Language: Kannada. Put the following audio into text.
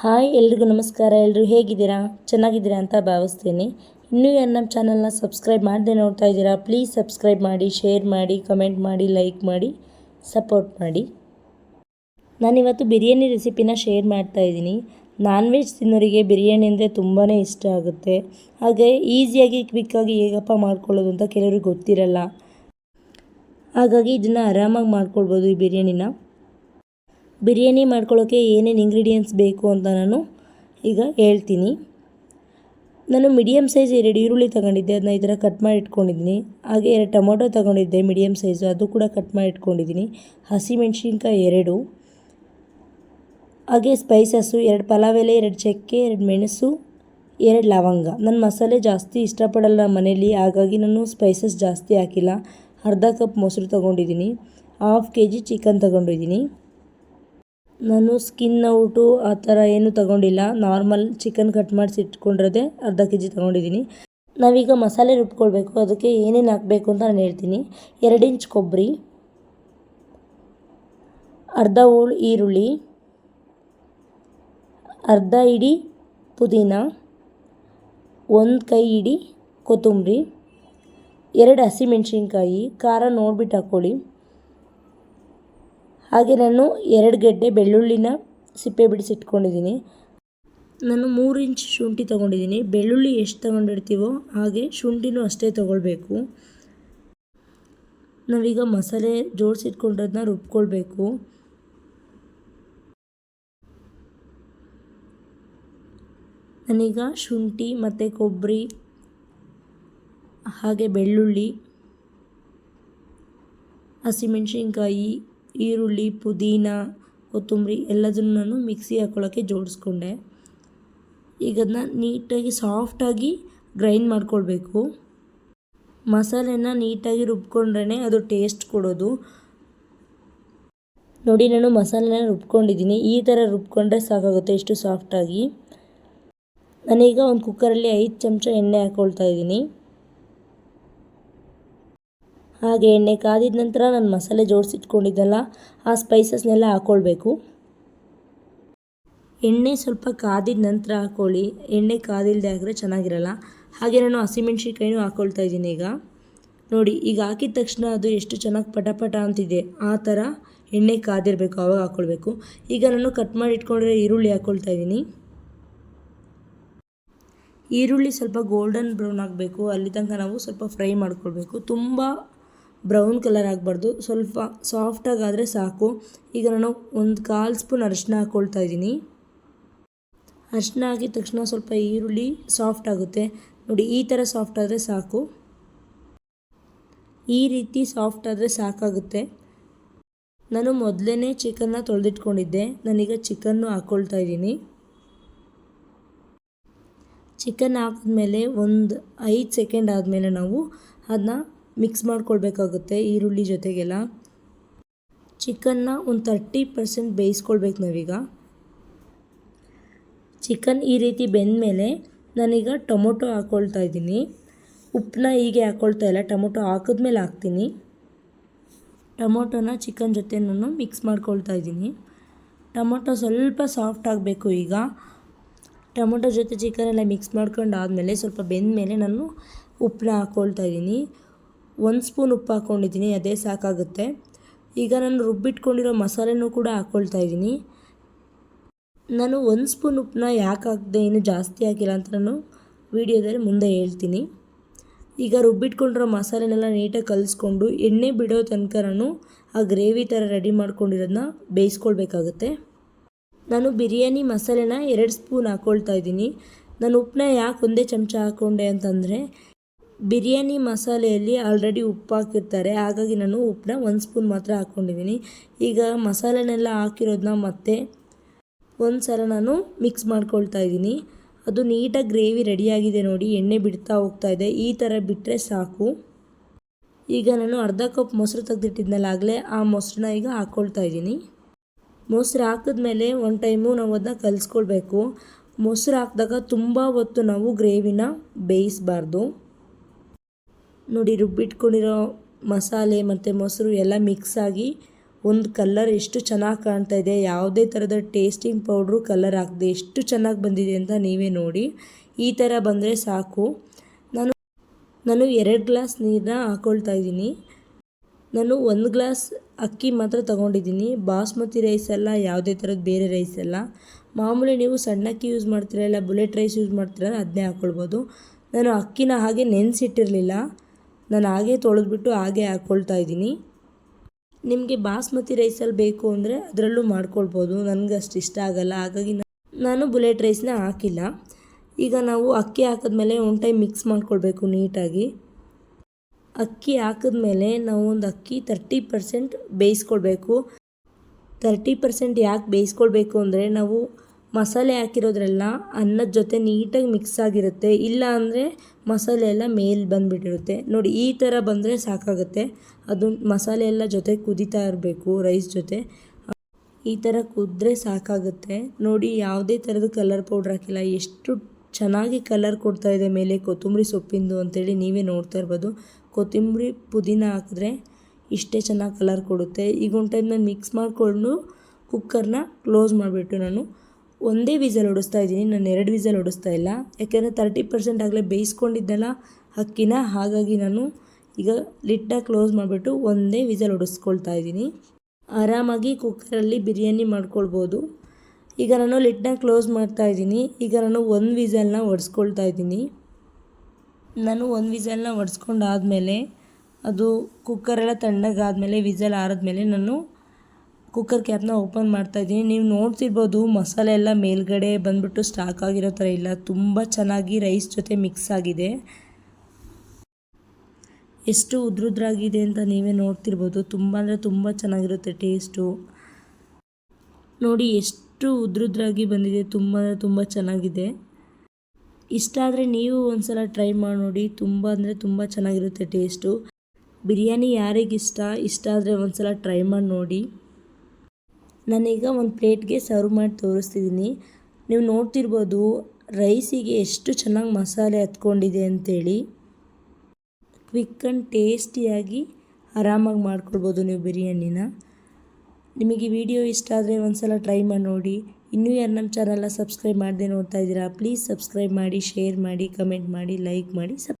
ಹಾಯ್, ಎಲ್ರಿಗೂ ನಮಸ್ಕಾರ. ಎಲ್ಲರೂ ಹೇಗಿದ್ದೀರಾ? ಚೆನ್ನಾಗಿದ್ದೀರಾ ಅಂತ ಭಾವಿಸ್ತೀನಿ. ಇನ್ನೂ ಯಾರು ನಮ್ಮ ಚಾನಲ್ನ ಸಬ್ಸ್ಕ್ರೈಬ್ ಮಾಡದೆ ನೋಡ್ತಾ ಇದ್ದೀರಾ, ಪ್ಲೀಸ್ ಸಬ್ಸ್ಕ್ರೈಬ್ ಮಾಡಿ, ಶೇರ್ ಮಾಡಿ, ಕಮೆಂಟ್ ಮಾಡಿ, ಲೈಕ್ ಮಾಡಿ, ಸಪೋರ್ಟ್ ಮಾಡಿ. ನಾನಿವತ್ತು ಬಿರಿಯಾನಿ ರೆಸಿಪಿನ ಶೇರ್ ಮಾಡ್ತಾ ಇದ್ದೀನಿ. ನಾನ್ ವೆಜ್ ತಿನ್ನೋರಿಗೆ ಬಿರಿಯಾನಿ ಅಂದರೆ ತುಂಬಾ ಇಷ್ಟ ಆಗುತ್ತೆ. ಹಾಗೆ ಈಸಿಯಾಗಿ, ಕ್ವಿಕ್ಕಾಗಿ ಹೇಗಪ್ಪ ಮಾಡ್ಕೊಳ್ಳೋದು ಅಂತ ಕೆಲವ್ರಿಗೆ ಗೊತ್ತಿರಲ್ಲ. ಹಾಗಾಗಿ ಇದನ್ನು ಆರಾಮಾಗಿ ಮಾಡ್ಕೊಳ್ಬೋದು ಈ ಬಿರಿಯಾನಿನ. ಬಿರಿಯಾನಿ ಮಾಡ್ಕೊಳ್ಳೋಕ್ಕೆ ಏನೇನು ಇಂಗ್ರೀಡಿಯೆಂಟ್ಸ್ ಬೇಕು ಅಂತ ನಾನು ಈಗ ಹೇಳ್ತೀನಿ. ನಾನು ಮೀಡಿಯಮ್ ಸೈಜ್ ಎರಡು ಈರುಳ್ಳಿ ತಗೊಂಡಿದ್ದೆ ಅದನ್ನ ಈ ಥರ ಕಟ್ ಮಾಡಿ ಇಟ್ಕೊಂಡಿದ್ದೀನಿ. ಹಾಗೆ ಎರಡು ಟೊಮೊಟೊ ತಗೊಂಡಿದ್ದೆ ಮೀಡಿಯಮ್ ಸೈಜು ಅದು ಕೂಡ ಕಟ್ ಮಾಡಿ ಇಟ್ಕೊಂಡಿದ್ದೀನಿ. ಹಸಿಮೆಣ್ಸಿನ್ಕಾಯಿ ಎರಡು. ಹಾಗೆ ಸ್ಪೈಸಸ್ಸು ಎರಡು ಪಲಾವ್ ಎಲೆ, ಎರಡು ಚಕ್ಕೆ, ಎರಡು ಮೆಣಸು, ಎರಡು ಲವಂಗ. ನಾನು ಮಸಾಲೆ ಜಾಸ್ತಿ ಇಷ್ಟಪಡಲ್ಲ ಮನೇಲಿ, ಹಾಗಾಗಿ ನಾನು ಸ್ಪೈಸಸ್ ಜಾಸ್ತಿ ಹಾಕಿಲ್ಲ. ಅರ್ಧ ಕಪ್ ಮೊಸರು ತೊಗೊಂಡಿದ್ದೀನಿ. ಹಾಫ್ ಕೆ ಜಿ ಚಿಕನ್ ತೊಗೊಂಡಿದ್ದೀನಿ. ನಾನು ಸ್ಕಿನ್ ಔಟು ಆ ಥರ ಏನು ತಗೊಂಡಿಲ್ಲ. ನಾರ್ಮಲ್ ಚಿಕನ್ ಕಟ್ ಮಾಡಿಸಿ ಇಟ್ಕೊಂಡಿರೋದೆ ಅರ್ಧ ಕೆ ಜಿ ತೊಗೊಂಡಿದ್ದೀನಿ. ನಾವೀಗ ಮಸಾಲೆ ರುಬ್ಕೊಳ್ಬೇಕು. ಅದಕ್ಕೆ ಏನೇನು ಹಾಕಬೇಕು ಅಂತ ನಾನು ಹೇಳ್ತೀನಿ. ಎರಡು ಇಂಚ್ ಕೊಬ್ಬರಿ, ಅರ್ಧ ಹೋಳು ಈರುಳ್ಳಿ, ಅರ್ಧ ಇಡಿ ಪುದೀನ, ಒಂದು ಕೈ ಇಡಿ ಕೊತ್ತಂಬರಿ, ಎರಡು ಹಸಿಮೆಣ್ಸಿನ್ಕಾಯಿ ಖಾರ ನೋಡ್ಬಿಟ್ಟು ಹಾಕ್ಕೊಳ್ಳಿ ಹಾಗೆ ನಾನು ಎರಡು ಗಡ್ಡೆ ಬೆಳ್ಳುಳ್ಳಿನ ಸಿಪ್ಪೆ ಬಿಡಿಸಿಟ್ಕೊಂಡಿದ್ದೀನಿ ನಾನು ಮೂರು ಇಂಚ್ ಶುಂಠಿ ತೊಗೊಂಡಿದ್ದೀನಿ. ಬೆಳ್ಳುಳ್ಳಿ ಎಷ್ಟು ತೊಗೊಂಡಿರ್ತೀವೋ ಹಾಗೆ ಶುಂಠಿನೂ ಅಷ್ಟೇ ತೊಗೊಳ್ಬೇಕು. ನಾವೀಗ ಮಸಾಲೆ ಜೋಡಿಸಿಟ್ಕೊಂಡಿರೋದನ್ನ ರುಬ್ಕೊಳ್ಬೇಕು. ನಾನೀಗ ಶುಂಠಿ ಮತ್ತು ಕೊಬ್ಬರಿ, ಹಾಗೆ ಬೆಳ್ಳುಳ್ಳಿ, ಹಸಿಮೆಣ್ಸಿನ್ಕಾಯಿ ಈರುಳ್ಳಿ, ಪುದೀನ, ಕೊತ್ತಂಬರಿ ಎಲ್ಲದನ್ನು ನಾನು ಮಿಕ್ಸಿ ಹಾಕ್ಕೊಳ್ಳೋಕ್ಕೆ ಜೋಡಿಸ್ಕೊಂಡೆ. ಈಗ ಅದನ್ನ ನೀಟಾಗಿ ಸಾಫ್ಟಾಗಿ ಗ್ರೈಂಡ್ ಮಾಡ್ಕೊಳ್ಬೇಕು. ಮಸಾಲೆನ ನೀಟಾಗಿ ರುಬ್ಕೊಂಡ್ರೇ ಅದು ಟೇಸ್ಟ್ ಕೊಡೋದು. ನೋಡಿ ನಾನು ಮಸಾಲೆನ ರುಬ್ಕೊಂಡಿದ್ದೀನಿ. ಈ ಥರ ರುಬ್ಕೊಂಡ್ರೆ ಸಾಕಾಗುತ್ತೆ ಇಷ್ಟು ಸಾಫ್ಟಾಗಿ ನಾನೀಗ ಒಂದು ಕುಕ್ಕರಲ್ಲಿ ಐದು ಚಮಚ ಎಣ್ಣೆ ಹಾಕ್ಕೊಳ್ತಾ ಇದ್ದೀನಿ. ಹಾಗೆ ಎಣ್ಣೆ ಕಾದಿದ ನಂತರ ನಾನು ಮಸಾಲೆ ಜೋಡಿಸಿಟ್ಕೊಂಡಿದ್ದಲ್ಲ, ಆ ಸ್ಪೈಸಸ್ನೆಲ್ಲ ಹಾಕ್ಕೊಳ್ಬೇಕು ಎಣ್ಣೆ ಸ್ವಲ್ಪ ಕಾದಿದ ನಂತರ ಹಾಕ್ಕೊಳ್ಳಿ ಎಣ್ಣೆ ಕಾದಿಲ್ಲದೆ ಆದರೆ ಚೆನ್ನಾಗಿರಲ್ಲ. ಹಾಗೆ ನಾನು ಹಸಿಮೆಣ್ಸಿನ್ಕಾಯಿನೂ ಹಾಕ್ಕೊಳ್ತಾ ಇದ್ದೀನಿ ಈಗ. ನೋಡಿ, ಈಗ ಹಾಕಿದ ತಕ್ಷಣ ಅದು ಎಷ್ಟು ಚೆನ್ನಾಗಿ ಪಟಪಟ ಪಟ ಅಂತಿದೆ. ಆ ಥರ ಎಣ್ಣೆ ಕಾದಿರಬೇಕು ಆವಾಗ ಹಾಕ್ಕೊಳ್ಬೇಕು ಈಗ ನಾನು ಕಟ್ ಮಾಡಿ ಇಟ್ಕೊಂಡಿರೋ ಈರುಳ್ಳಿ ಹಾಕ್ಕೊಳ್ತಾ ಇದ್ದೀನಿ. ಈರುಳ್ಳಿ ಸ್ವಲ್ಪ ಗೋಲ್ಡನ್ ಬ್ರೌನ್ ಆಗಬೇಕು. ಅಲ್ಲಿ ತನಕ ನಾವು ಸ್ವಲ್ಪ ಫ್ರೈ ಮಾಡ್ಕೊಳ್ಬೇಕು. ತುಂಬ ಬ್ರೌನ್ ಕಲರ್ ಆಗಬಾರ್ದು. ಸ್ವಲ್ಪ ಸಾಫ್ಟಾಗಾದರೆ ಸಾಕು. ಈಗ ನಾನು ಒಂದು ಕಾಲು ಸ್ಪೂನ್ ಅರಿಶಿನ ಹಾಕ್ಕೊಳ್ತಾ ಇದ್ದೀನಿ. ಅರಿಶಿನ ಹಾಕಿದ ತಕ್ಷಣ ಸ್ವಲ್ಪ ಈರುಳ್ಳಿ ಸಾಫ್ಟ್ ಆಗುತ್ತೆ. ನೋಡಿ, ಈ ಥರ ಸಾಫ್ಟ್ ಆದರೆ ಸಾಕು. ಈ ರೀತಿ ಸಾಫ್ಟ್ ಆದರೆ ಸಾಕಾಗುತ್ತೆ. ನಾನು ಮೊದಲೇ ಚಿಕನ್ನ ತೊಳೆದಿಟ್ಕೊಂಡಿದ್ದೆ. ನಾನೀಗ ಚಿಕನ್ನು ಹಾಕ್ಕೊಳ್ತಾ ಇದ್ದೀನಿ. ಚಿಕನ್ ಹಾಕಿದ್ಮೇಲೆ ಒಂದು ಐದು ಸೆಕೆಂಡ್ ಆದಮೇಲೆ ನಾವು ಅದನ್ನ ಮಿಕ್ಸ್ ಮಾಡ್ಕೊಳ್ಬೇಕಾಗುತ್ತೆ ಈರುಳ್ಳಿ ಜೊತೆಗೆಲ್ಲ. ಚಿಕನ್ನ ಒಂದು ತರ್ಟಿ ಪರ್ಸೆಂಟ್ ಬೇಯಿಸ್ಕೊಳ್ಬೇಕು ನಾವೀಗ. ಚಿಕನ್ ಈ ರೀತಿ ಬೆಂದಮೇಲೆ ನಾನೀಗ ಟೊಮೊಟೊ ಹಾಕ್ಕೊಳ್ತಾ ಇದ್ದೀನಿ. ಉಪ್ಪನ್ನ ಹೀಗೆ ಹಾಕ್ಕೊಳ್ತಾ ಇಲ್ಲ, ಟೊಮೊಟೊ ಹಾಕಿದ್ಮೇಲೆ ಹಾಕ್ತೀನಿ. ಟೊಮೊಟೊನ ಚಿಕನ್ ಜೊತೆ ನಾನು ಮಿಕ್ಸ್ ಮಾಡ್ಕೊಳ್ತಾ ಇದ್ದೀನಿ. ಟೊಮೊಟೊ ಸ್ವಲ್ಪ ಸಾಫ್ಟ್ ಆಗಬೇಕು ಈಗ. ಟೊಮೊಟೊ ಜೊತೆ ಚಿಕನ್ ಎಲ್ಲ ಮಿಕ್ಸ್ ಮಾಡ್ಕೊಂಡು ಆದಮೇಲೆ ಸ್ವಲ್ಪ ಬೆಂದ ಮೇಲೆ ನಾನು ಉಪ್ಪನ್ನ ಹಾಕ್ಕೊಳ್ತಾ ಇದ್ದೀನಿ. ಒಂದು ಸ್ಪೂನ್ ಉಪ್ಪು ಹಾಕ್ಕೊಂಡಿದ್ದೀನಿ, ಅದೇ ಸಾಕಾಗುತ್ತೆ. ಈಗ ನಾನು ರುಬ್ಬಿಟ್ಕೊಂಡಿರೋ ಮಸಾಲೆನೂ ಕೂಡ ಹಾಕ್ಕೊಳ್ತಾ ಇದ್ದೀನಿ. ನಾನು ಒಂದು ಸ್ಪೂನ್ ಉಪ್ಪನ್ನ ಯಾಕೆ ಹಾಕಿದೆ ಏನು ಜಾಸ್ತಿ ಹಾಕಿಲ್ಲ ಅಂತ ನಾನು ವಿಡಿಯೋದಲ್ಲಿ ಮುಂದೆ ಹೇಳ್ತೀನಿ. ಈಗ ರುಬ್ಬಿಟ್ಕೊಂಡಿರೋ ಮಸಾಲೆನೆಲ್ಲ ನೀಟಾಗಿ ಕಲಿಸ್ಕೊಂಡು ಎಣ್ಣೆ ಬಿಡೋ ತನಕ ನಾನು ಆ ಗ್ರೇವಿ ಥರ ರೆಡಿ ಮಾಡ್ಕೊಂಡಿರೋದನ್ನ ಬೇಯಿಸ್ಕೊಳ್ಬೇಕಾಗುತ್ತೆ. ನಾನು ಬಿರಿಯಾನಿ ಮಸಾಲೆನ ಎರಡು ಸ್ಪೂನ್ ಹಾಕ್ಕೊಳ್ತಾ ಇದ್ದೀನಿ. ನಾನು ಉಪ್ಪನ್ನ ಯಾಕೆ ಒಂದೇ ಚಮಚ ಹಾಕ್ಕೊಂಡೆ ಅಂತಂದರೆ ಬಿರಿಯಾನಿ ಮಸಾಲೆಯಲ್ಲಿ ಆಲ್ರೆಡಿ ಉಪ್ಪು ಹಾಕಿರ್ತಾರೆ ಹಾಗಾಗಿ ನಾನು ಉಪ್ಪನ್ನ ಒಂದು ಸ್ಪೂನ್ ಮಾತ್ರ ಹಾಕ್ಕೊಂಡಿದ್ದೀನಿ ಈಗ ಮಸಾಲೆನೆಲ್ಲ ಹಾಕಿರೋದನ್ನ ಮತ್ತೆ ಒಂದು ಸಲ ನಾನು ಮಿಕ್ಸ್ ಮಾಡ್ಕೊಳ್ತಾ ಇದ್ದೀನಿ ಅದು ನೀಟಾಗಿ ಗ್ರೇವಿ ರೆಡಿಯಾಗಿದೆ ನೋಡಿ, ಎಣ್ಣೆ ಬಿಡ್ತಾ ಹೋಗ್ತಾ ಇದೆ. ಈ ಥರ ಬಿಟ್ಟರೆ ಸಾಕು. ಈಗ ನಾನು ಅರ್ಧ ಕಪ್ ಮೊಸರು ತೆಗೆದಿಟ್ಟಿದ್ನಲ್ಲ, ಆಗಲೇ ಆ ಮೊಸರನ್ನ ಈಗ ಹಾಕ್ಕೊಳ್ತಾ ಇದ್ದೀನಿ ಮೊಸರು ಹಾಕಿದ್ಮೇಲೆ ಒಂದು ಟೈಮು ನಾವು ಅದನ್ನ ಕಲಿಸ್ಕೊಳ್ಬೇಕು. ಮೊಸರು ಹಾಕಿದಾಗ ತುಂಬ ಹೊತ್ತು ನಾವು ಗ್ರೇವಿನ ಬೇಯಿಸಬಾರ್ದು. ನೋಡಿ, ರುಬ್ಬಿಟ್ಕೊಂಡಿರೋ ಮಸಾಲೆ ಮತ್ತು ಮೊಸರು ಎಲ್ಲ ಮಿಕ್ಸ್ ಆಗಿ ಒಂದು ಕಲ್ಲರ್ ಎಷ್ಟು ಚೆನ್ನಾಗಿ ಕಾಣ್ತಾ ಇದೆ, ಯಾವುದೇ ಥರದ ಟೇಸ್ಟಿಂಗ್ ಪೌಡ್ರು ಕಲರ್ ಹಾಕದೆ ಎಷ್ಟು ಚೆನ್ನಾಗಿ ಬಂದಿದೆ ಅಂತ ನೀವೇ ನೋಡಿ. ಈ ಥರ ಬಂದರೆ ಸಾಕು. ನಾನು ನಾನು ಎರಡು ಗ್ಲಾಸ್ ನೀರನ್ನ ಹಾಕ್ಕೊಳ್ತಾ ಇದ್ದೀನಿ. ನಾನು ಒಂದು ಗ್ಲಾಸ್ ಅಕ್ಕಿ ಮಾತ್ರ ತೊಗೊಂಡಿದ್ದೀನಿ. ಬಾಸ್ಮತಿ ರೈಸ್ ಅಲ್ಲ, ಯಾವುದೇ ಥರದ ಬೇರೆ ರೈಸ್ ಅಲ್ಲ. ಮಾಮೂಲಿ ನೀವು ಸಣ್ಣ ಅಕ್ಕಿ ಯೂಸ್ ಮಾಡ್ತೀರಾ ಇಲ್ಲ ಬುಲೆಟ್ ರೈಸ್ ಯೂಸ್ ಮಾಡ್ತೀರಲ್ಲ ಅದನ್ನೇ ಹಾಕ್ಕೊಳ್ಬೋದು ನಾನು ಅಕ್ಕಿನ ಹಾಗೆ ನೆನೆಸಿಟ್ಟಿರಲಿಲ್ಲ. ನಾನು ಹಾಗೆ ತೊಳೆದ್ಬಿಟ್ಟು ಹಾಗೆ ಹಾಕ್ಕೊಳ್ತಾ ಇದ್ದೀನಿ. ನಿಮಗೆ ಬಾಸ್ಮತಿ ರೈಸಲ್ಲಿ ಬೇಕು ಅಂದರೆ ಅದರಲ್ಲೂ ಮಾಡ್ಕೊಳ್ಬೋದು. ನನಗೆ ಅಷ್ಟು ಇಷ್ಟ ಆಗಲ್ಲ. ಹಾಗಾಗಿ ನಾನು ಬುಲೆಟ್ ರೈಸ್ನ ಹಾಕಿಲ್ಲ. ಈಗ ನಾವು ಅಕ್ಕಿ ಹಾಕಿದ್ಮೇಲೆ ಒಂದು ಟೈಮ್ ಮಿಕ್ಸ್ ಮಾಡ್ಕೊಳ್ಬೇಕು ನೀಟಾಗಿ. ಅಕ್ಕಿ ಹಾಕಿದ್ಮೇಲೆ ನಾವು ಒಂದು ಅಕ್ಕಿ ತರ್ಟಿ ಪರ್ಸೆಂಟ್ ಬೇಯಿಸ್ಕೊಳ್ಬೇಕು. ತರ್ಟಿ ಪರ್ಸೆಂಟ್ ಯಾಕೆ ಬೇಯಿಸ್ಕೊಳ್ಬೇಕು ಅಂದರೆ ನಾವು ಮಸಾಲೆ ಹಾಕಿರೋದ್ರೆಲ್ಲ ಅನ್ನದ ಜೊತೆ ನೀಟಾಗಿ ಮಿಕ್ಸ್ ಆಗಿರುತ್ತೆ. ಇಲ್ಲ ಅಂದರೆ ಮಸಾಲೆ ಎಲ್ಲ ಮೇಲೆ ಬಂದುಬಿಟ್ಟಿರುತ್ತೆ. ನೋಡಿ, ಈ ಥರ ಬಂದರೆ ಸಾಕಾಗುತ್ತೆ. ಅದು ಮಸಾಲೆ ಎಲ್ಲ ಜೊತೆ ಕುದೀತಾ ಇರಬೇಕು ರೈಸ್ ಜೊತೆ. ಈ ಥರ ಕುದ್ರೆ ಸಾಕಾಗುತ್ತೆ. ನೋಡಿ, ಯಾವುದೇ ಥರದ ಕಲರ್ ಪೌಡ್ರ್ ಹಾಕಿಲ್ಲ. ಎಷ್ಟು ಚೆನ್ನಾಗಿ ಕಲರ್ ಕೊಡ್ತಾ ಇದೆ ಮೇಲೆ ಕೊತ್ತಂಬರಿ ಸೊಪ್ಪಿಂದು ಅಂತೇಳಿ ನೀವೇ ನೋಡ್ತಾ ಇರ್ಬೋದು. ಕೊತ್ತಂಬರಿ ಪುದೀನ ಹಾಕಿದ್ರೆ ಇಷ್ಟೇ ಚೆನ್ನಾಗಿ ಕಲರ್ ಕೊಡುತ್ತೆ. ಈಗ ಒಂದು ಟೈಮ್ ಮಿಕ್ಸ್ ಮಾಡಿಕೊಂಡು ಕುಕ್ಕರ್ನ ಕ್ಲೋಸ್ ಮಾಡಿಬಿಟ್ಟು ನಾನು ಒಂದೇ ವಿಸಲ್ ಹೊಡಿಸ್ತಾ ಇದ್ದೀನಿ, ನಾನು ಎರಡು ವಿಸಲ್ ಹೊಡಿಸ್ತಾ ಇಲ್ಲ. ಯಾಕೆಂದರೆ ತರ್ಟಿ ಪರ್ಸೆಂಟ್ ಆಗಲೇ ಬೇಯಿಸ್ಕೊಂಡಿದ್ದೆಲ್ಲ ಅಕ್ಕಿನ ಹಾಗಾಗಿ ನಾನು ಈಗ ಲಿಟ್ಟ ಕ್ಲೋಸ್ ಮಾಡಿಬಿಟ್ಟು ಒಂದೇ ವಿಸಲ್ ಹೊಡಿಸ್ಕೊಳ್ತಾ ಇದ್ದೀನಿ. ಆರಾಮಾಗಿ ಕುಕ್ಕರಲ್ಲಿ ಬಿರಿಯಾನಿ ಮಾಡ್ಕೊಳ್ಬೋದು. ಈಗ ನಾನು ಲಿಟ್ಟನ್ನ ಕ್ಲೋಸ್ ಮಾಡ್ತಾ ಇದ್ದೀನಿ, ಈಗ ನಾನು ಒಂದು ವಿಸಲ್ನ ಒಡಿಸ್ಕೊಳ್ತಾ ಇದ್ದೀನಿ. ನಾನು ಒಂದು ವಿಸಲ್ನ ಒಡಿಸ್ಕೊಂಡಾದಮೇಲೆ ಅದು ಕುಕ್ಕರೆಲ್ಲ ತಣ್ಣಗಾದಮೇಲೆ ವಿಸಲ್ ಆರಿದ್ಮೇಲೆ ನಾನು ಕುಕ್ಕರ್ ಕ್ಯಾಪ್ನ ಓಪನ್ ಮಾಡ್ತಾ ಇದ್ದೀನಿ. ನೀವು ನೋಡ್ತಿರ್ಬೋದು ಮಸಾಲೆ ಎಲ್ಲ ಮೇಲ್ಗಡೆ ಬಂದುಬಿಟ್ಟು ಸ್ಟಾಕ್ ಆಗಿರೋ ಥರ ಇಲ್ಲ. ತುಂಬ ಚೆನ್ನಾಗಿ ರೈಸ್ ಜೊತೆ ಮಿಕ್ಸ್ ಆಗಿದೆ. ಎಷ್ಟು ಉದ್ರುದ್ರಾಗಿದೆ ಅಂತ ನೀವೇ ನೋಡ್ತಿರ್ಬೋದು. ತುಂಬ ಅಂದರೆ ತುಂಬ ಚೆನ್ನಾಗಿರುತ್ತೆ ಟೇಸ್ಟು ನೋಡಿ ಎಷ್ಟು ಉದ್ರುದ್ರಾಗಿ ಬಂದಿದೆ. ತುಂಬ ಅಂದರೆ ತುಂಬ ಚೆನ್ನಾಗಿದೆ. ಇಷ್ಟ ಆದರೆ ನೀವು ಒಂದ್ಸಲ ಟ್ರೈ ಮಾಡಿ ನೋಡಿ. ತುಂಬ ಅಂದರೆ ತುಂಬ ಚೆನ್ನಾಗಿರುತ್ತೆ ಟೇಸ್ಟು ಬಿರಿಯಾನಿ ಯಾರಿಗಿಷ್ಟ ಇಷ್ಟ? ಆದರೆ ಒಂದ್ಸಲ ಟ್ರೈ ಮಾಡಿ ನೋಡಿ. ನಾನೀಗ ಒಂದು ಪ್ಲೇಟ್ಗೆ ಸರ್ವ್ ಮಾಡಿ ತೋರಿಸ್ತಿದ್ದೀನಿ ನೀವು ನೋಡ್ತಿರ್ಬೋದು ರೈಸಿಗೆ ಎಷ್ಟು ಚೆನ್ನಾಗಿ ಮಸಾಲೆ ಹತ್ಕೊಂಡಿದೆ ಅಂಥೇಳಿ ಕ್ವಿಕ್ ಆ್ಯಂಡ್ ಟೇಸ್ಟಿಯಾಗಿ ಆರಾಮಾಗಿ ಮಾಡ್ಕೊಳ್ಬೋದು ನೀವು ಬಿರಿಯಾನಿನ. ನಿಮಗೆ ವಿಡಿಯೋ ಇಷ್ಟ ಆದರೆ ಒಂದು ಸಲ ಟ್ರೈ ಮಾಡಿ ನೋಡಿ. ಇನ್ನೂ ಯಾರು ನಮ್ಮ ಚಾನಲ್ನ ಸಬ್ಸ್ಕ್ರೈಬ್ ಮಾಡದೆ ನೋಡ್ತಾ ಇದ್ದೀರಾ, ಪ್ಲೀಸ್ ಸಬ್ಸ್ಕ್ರೈಬ್ ಮಾಡಿ, ಶೇರ್ ಮಾಡಿ, ಕಮೆಂಟ್ ಮಾಡಿ, ಲೈಕ್ ಮಾಡಿ, ಸಬ್